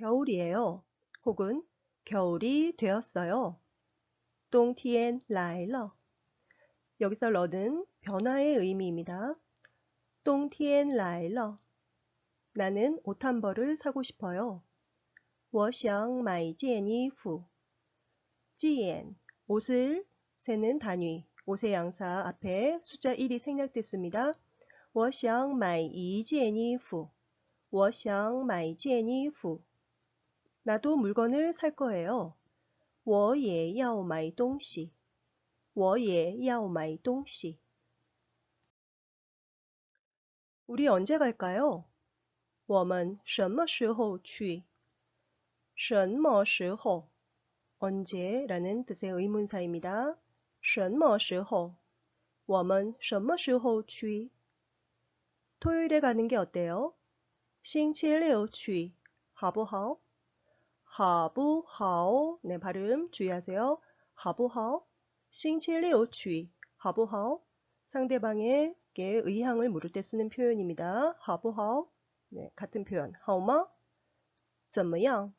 겨울이에요. 혹은 겨울이 되었어요. 똥티엔 라일러 여기서 러는 변화의 의미입니다. 똥티엔 라일러 나는 옷 한 벌을 사고 싶어요. 워샹 마이 지엔이 후 지엔 옷을 세는 단위 옷의 양사 앞에 숫자 1이 생략됐습니다. 워샹 마이 이 지엔이 후 워샹 마이 지엔이 후 나도 물건을 살 거예요. 我也要买东西.我也要买东西. 우리 언제 갈까요? 我们什么时候去?什么时候? 언제라는 뜻의 의문사입니다. 什么时候?我们什么时候去? 토요일에 가는 게 어때요? 星期六去好不好? 好不好? 네, 발음 주의하세요. 好不好?星期六去好不好? 상대방에게 의향을 물을 때 쓰는 표현입니다. 好不好? 네, 같은 표현. 好吗? 怎么样?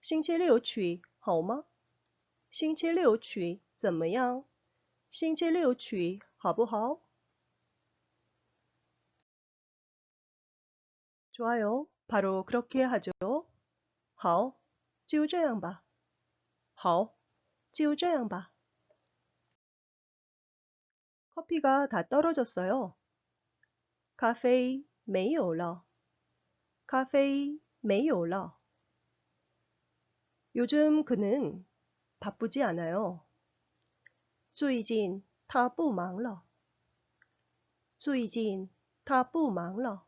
星期六去好吗?星期六去怎么样?星期六去好不好? 좋아요. 바로 그렇게 하죠. 好,就这样吧.好,就这样吧. 커피가 다 떨어졌어요. 咖啡没有了.咖啡没有了. 요즘 그는 바쁘지 않아요. 最近他不忙了.最近他不忙了.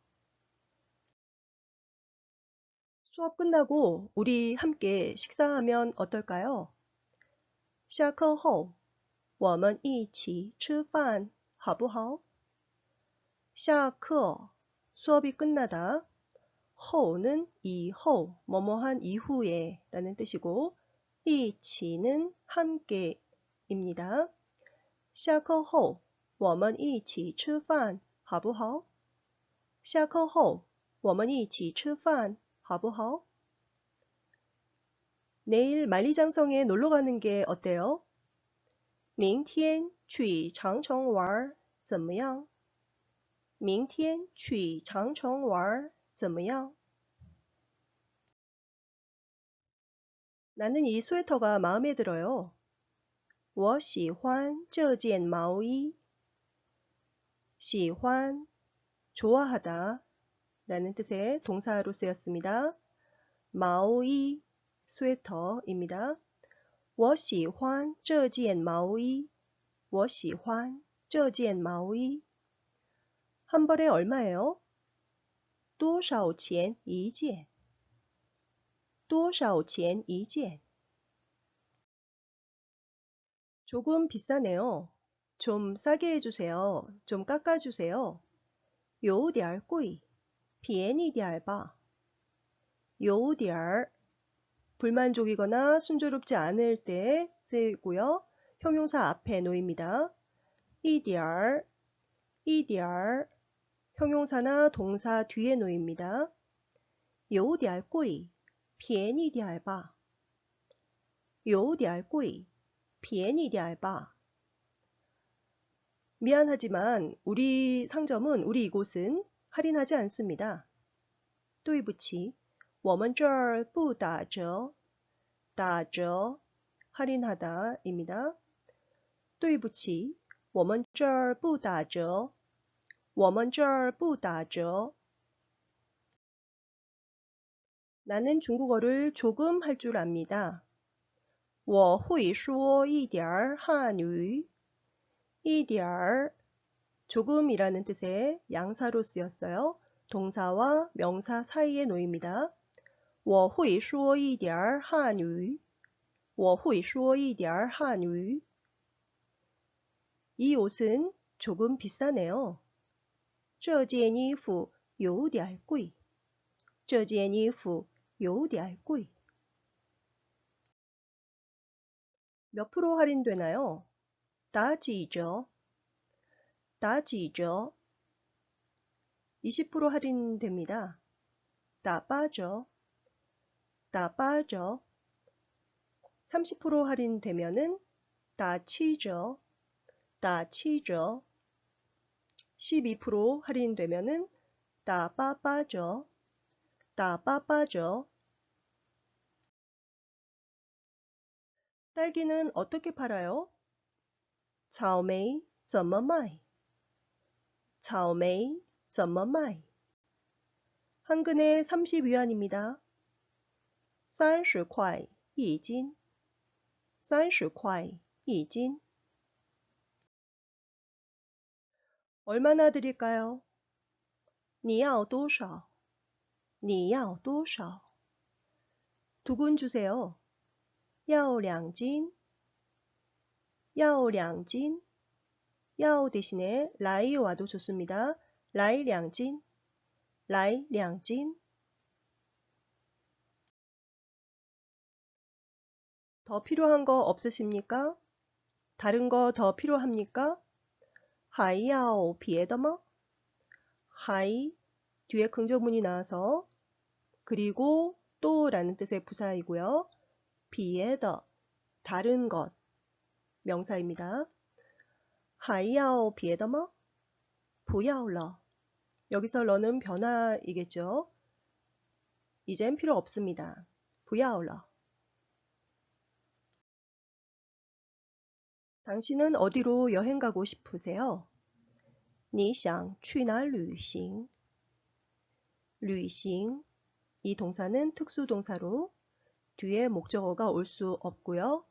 수업 끝나고 우리 함께 식사하면 어떨까요? 下课后我们一起吃饭好不好?下课 수업이 끝나다. 허는 이후, 뭐뭐한 이후에 라는 뜻이고 이치는 함께입니다. 下课后我们一起吃饭好不好?下课后我们一起吃饭 好不好? 내일 만리장성에 놀러 가는 게 어때요? 明天去长城玩怎么样?明天去长城玩怎么样? 나는 이 스웨터가 마음에 들어요. 我喜欢这件毛衣.喜欢 좋아하다 라는 뜻의 동사로 쓰였습니다. 마오이 스웨터입니다. 我喜欢这件毛衣.我喜欢这件毛衣. 한 벌에 얼마예요? 多少钱一件?多少钱一件? 조금 비싸네요. 좀 싸게 해주세요. 좀 깎아주세요. 有点贵. 비엔 이 디알바 요디알 불만족이거나 순조롭지 않을 때 쓰이고요. 형용사 앞에 놓입니다. 이디알 이디알 형용사나 동사 뒤에 놓입니다. 요디알 꼬이 비엔 이 디알바 요디알 꼬이 비엔 이 디알바 미안하지만 우리 상점은 우리 이곳은 할인하지 않습니다. 对不起,我们这儿不打折.打折 할인하다입니다. 对不起,我们这儿不打折.我们这儿不打折. 나는 중국어를 조금 할 줄 압니다. 我会说一点汉语.一点 조금이라는 뜻의 양사로 쓰였어요. 동사와 명사 사이에 놓입니다. 我会说一点汉语.我会说一点汉语. 이 옷은 조금 비싸네요. 这件衣服有点贵.这件衣服有点贵.몇 프로 할인되나요? 打几折? 다几折 20% 할인됩니다. 다 빠져 다 빠져. 30% 할인되면은 다 치죠. 다 치죠. 12% 할인되면은 다 빠빠져. 다 빠빠져. 딸기는 어떻게 팔아요? 草莓怎么卖? 草莓怎么卖?한 근에 30위안입니다. 30块一斤30块一斤 얼마나 드릴까요? 你要多少?你要多少? 두근 주세요. 要两斤要两斤 야오 대신에 라이 와도 좋습니다. 라이 량진, 라이 량진. 더 필요한 거 없으십니까? 다른 거 더 필요합니까? 하이야오 비에더머 하이 뒤에 긍정문이 나와서 그리고 또 라는 뜻의 부사이고요. 비에더 다른 것 명사입니다. 하이야오 비에더머? 부야올러 여기서 러는 변화이겠죠. 이젠 필요 없습니다. 부야올러 당신은 어디로 여행 가고 싶으세요? 你想去哪旅行?旅行 이 동사는 특수동사로 뒤에 목적어가 올 수 없고요.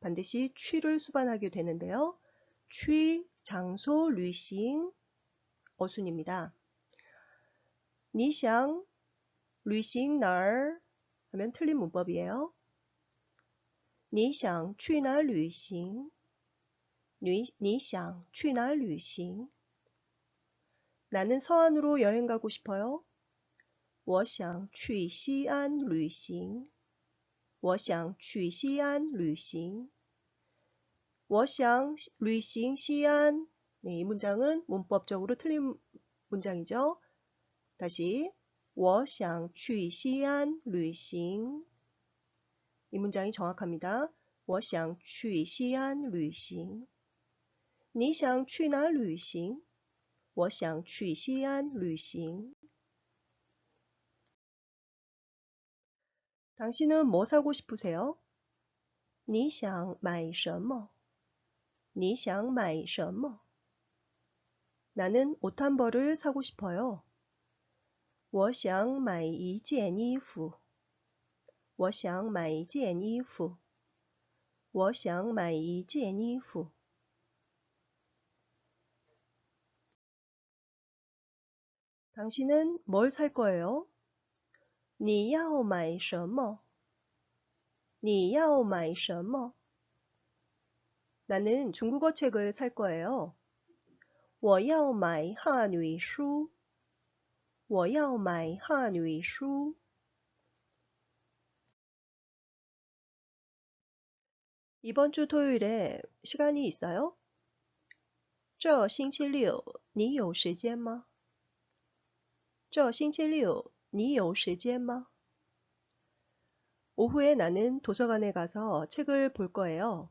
반드시 취를 수반하게 되는데요. 취, 장소,旅行 어순입니다. 你想旅行哪儿 하면 틀린 문법이에요. 你想去哪儿旅行?你你想去哪旅行? 나는 서안으로 여행 가고 싶어요. 我想去西安旅行.我想旅行 西安. 네, 이 문장은 문법적으로 틀린 문장이죠. 다시 我想去西安旅行. 이 문장이 정확합니다. 我想去西安旅行.你想去哪旅行？我想去西安旅行。당신은뭐사고싶으세요你想买什么？ 你想买什么？나는옷한벌을사고싶어요我想买一件衣服。我想买一件衣服。我想买一件衣服。 당신은 뭘 살 거예요? 你要买什么?你要买什么? 나는 중국어 책을 살 거예요. 我要买汉语书.我要买汉语书. 이번 주 토요일에 시간이 있어요? 这星期六你有时间吗?这星期六你有时间吗? 오후에 나는 도서관에 가서 책을 볼 거예요.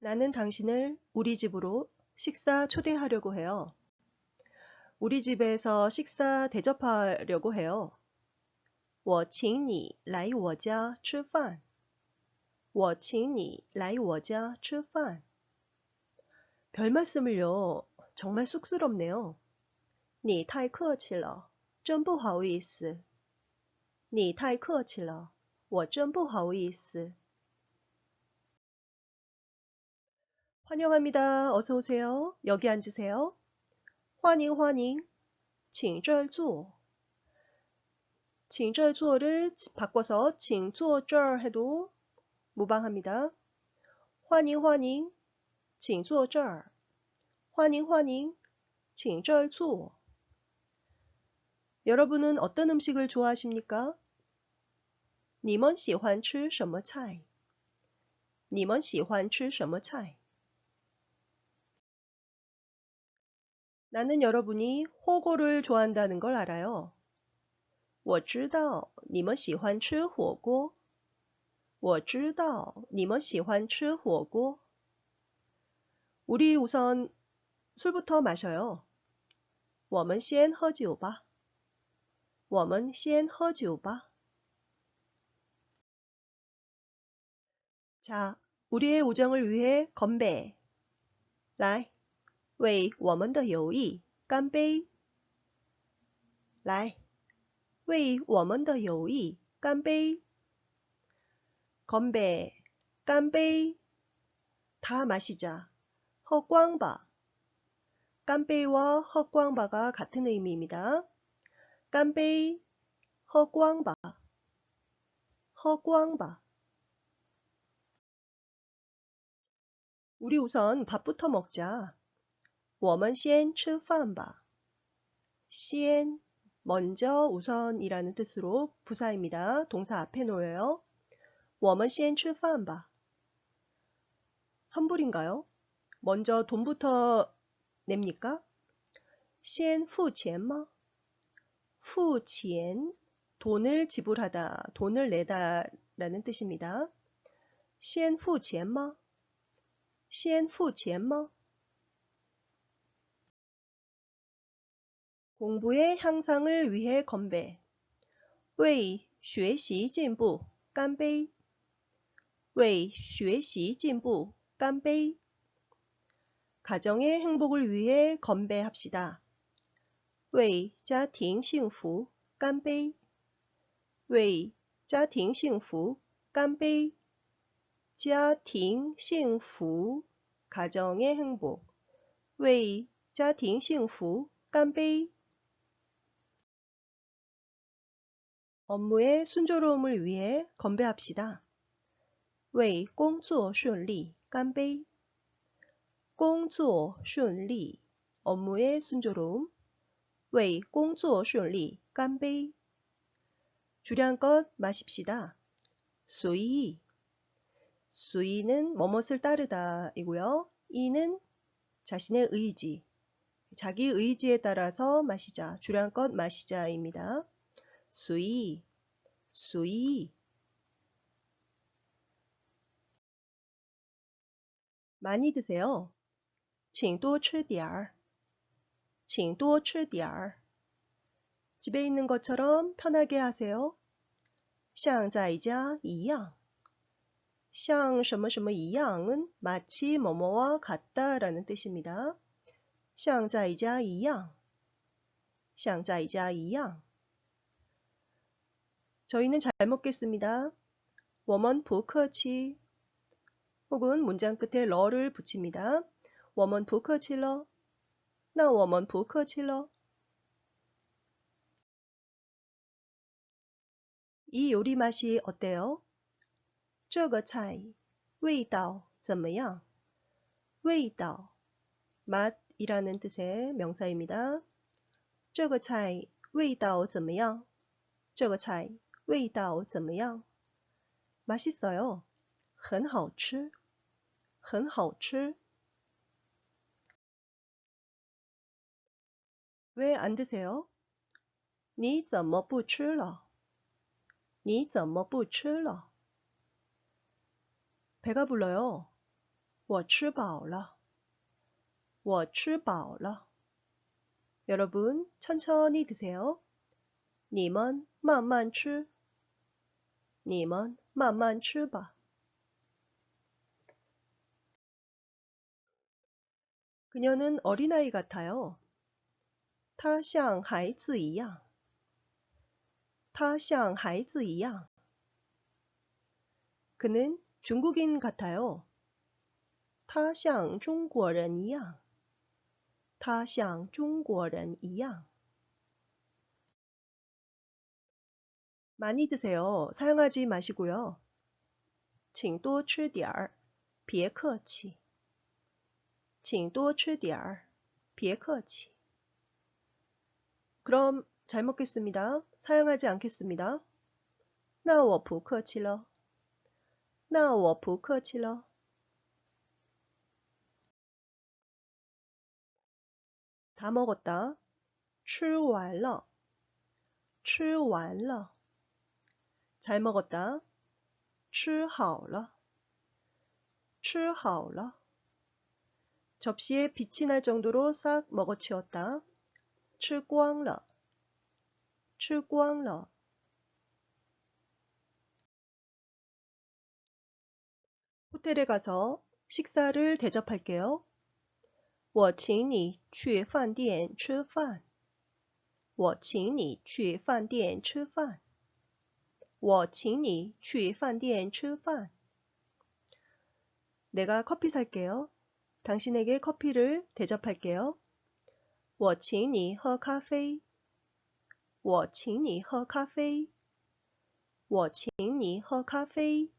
나는당신을우리집으로식사초대하려고해요우리집에서식사대접하려고해요我请你来我家吃饭。我请你来我家吃饭。 별말씀을요. 정말 쑥스럽네요. 你太客气了.真不好意思.你太客气了.我真不好意思. 환영합니다. 어서 오세요. 여기 앉으세요. 환영 환영. 请这儿坐. 请这儿坐를 바꿔서 请坐这儿 해도 무방합니다. 欢迎欢迎请坐这儿欢迎欢迎请这儿坐 여러분은 어떤 음식을 좋아하십니까? 你们喜欢吃什么菜?你们喜欢吃什么菜? 나는 여러분이 호고를 좋아한다는 걸 알아요. 我知道你们喜欢吃火锅。我知道你们喜欢吃火锅。우리우선술부터마셔요我们先喝酒吧。我们先喝酒吧。자 우리의우정을위해건배来， 为我们的友谊干杯！来，为我们的友谊干杯！건배干杯！다마시 자， 喝光吧！干杯와허광바가같은의미입니다干杯，喝光吧，喝光吧。우리우선밥부터먹자 我们先吃饭吧。先먼저 우선이라는 뜻으로 부사입니다. 동사 앞에 놓여요. 我们先吃饭吧. 선불인가요? 먼저 돈부터 냅니까? 先付钱吗? 付钱 돈을 지불하다, 돈을 내다 라는 뜻입니다. 先付钱吗?先付钱吗? 공부의 향상을 위해 건배. 为学习进步干杯.为学习进步干杯. 가정의 행복을 위해 건배합시다. 为家庭幸福干杯.为家庭幸福干杯.家庭幸福 가정의 행복. 为家庭幸福干杯. 업무의 순조로움을 위해 건배합시다. 为工作顺利干杯.工作顺利 업무의 순조로움 为工作顺利干杯. 주량껏 마십시다. 수이 수이는 뭐뭇을 따르다 이고요. 이는 자신의 의지, 자기 의지에 따라서 마시자, 주량껏 마시자입니다. 수이, 수이. 많이 드세요. 请多吃点儿.请多吃点儿. 집에 있는 것처럼 편하게 하세요. 像在家一样.像什么什么一样은 마치 뭐뭐와 같다라는 뜻입니다. 像在家一样.像在家一样. 저희는 잘 먹겠습니다. 我们不客气 혹은 문장 끝에 러를 붙입니다. 我们不客气了.那我们不客气了. 이 요리 맛이 어때요? 这个菜味道怎么样?味道 맛이라는 뜻의 명사입니다. 这个菜味道怎么样?这个菜 味道怎么样? 맛있어요. 很好吃.很好吃. 왜 안 드세요? 你怎么不吃了?你怎么不吃了? 배가 불러요. 我吃饱了.我吃饱了. 여러분, 천천히 드세요. 你们慢慢吃. 你们慢慢吃吧. 그녀는 어린아이 같아요. 她像孩子一样.她像孩子一样. 그는 중국인 같아요. 他像中国人一样.他像中国人一样. 많이 드세요. 사용하지 마시고요. 请多吃点儿,别客气.请多吃点儿,别客气. 그럼 잘 먹겠습니다. 사용하지 않겠습니다. 那我不客气了.那我不客气了. 다 먹었다. 吃完了.吃完了. 잘 먹었다. 吃好了.吃好了. 접시에 빛이 날 정도로 싹 먹어치웠다. 吃光了.吃光了. 호텔에 가서 식사를 대접할게요. 我请你去饭店吃饭。我请你去饭店吃饭。 我请你去饭店吃饭。 내가 커피 살게요. 당신에게 커피를 대접할게요. 我请你喝咖啡。我请你喝咖啡。我请你喝咖啡。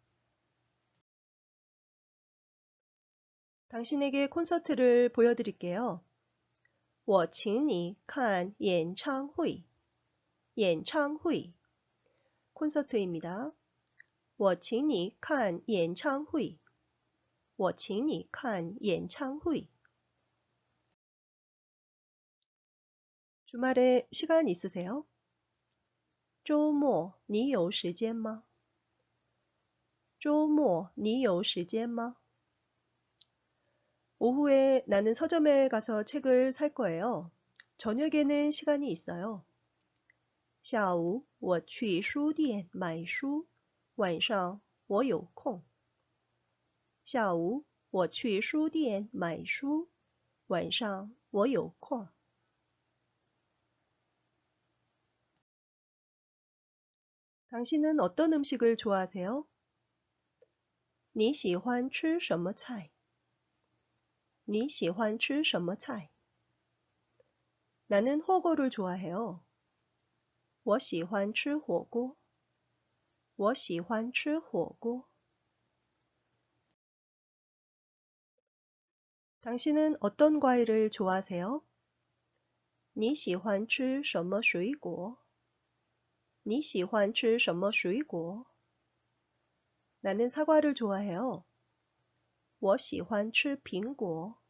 당신에게 콘서트를 보여드릴게요. 我请你看演唱会.演唱会. 콘서트입니다. 我请你看演唱会.我请你看演唱会. 주말에 시간 있으세요? 周末你有时间吗?周末你有时间吗? 오후에 나는 서점에 가서 책을 살 거예요. 저녁에는 시간이 있어요. 下午我去书店买书，晚上我有空。下午我去书店买书，晚上我有空。 당신은 어떤 음식을 좋아하세요? 你喜欢吃什么菜?你喜欢吃什么菜? 나는 호거를 좋아해요. 我喜欢吃火锅.我喜欢吃火锅. 당신은 어떤 과일을 좋아하세요? 你喜欢吃什么水果?你喜欢吃什么水果? 나는 사과를 좋아해요. 我喜欢吃苹果。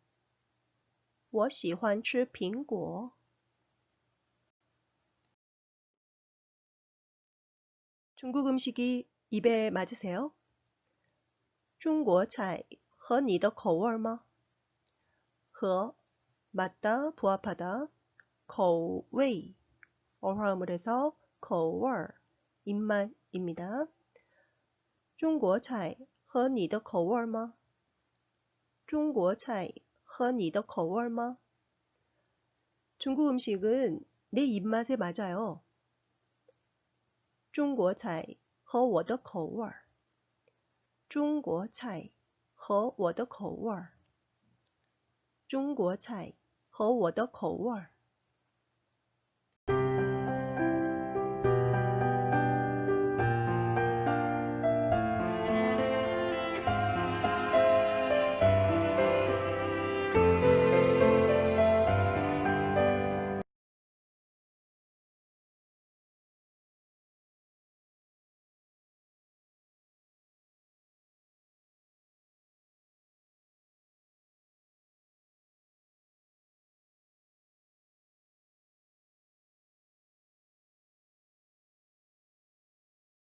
我喜欢吃苹果。 중국 음식이 입에 맞으세요? 中国菜合你的口味吗?和 맞다, 부합하다, 口味 어화음을 해서 口味 입맛입니다. 中国菜合你的口味吗?中国菜合你的口味吗? 중국 음식은 내 입맛에 맞아요. 中国菜和我的口味儿。中国菜和我的口味儿。中国菜和我的口味儿。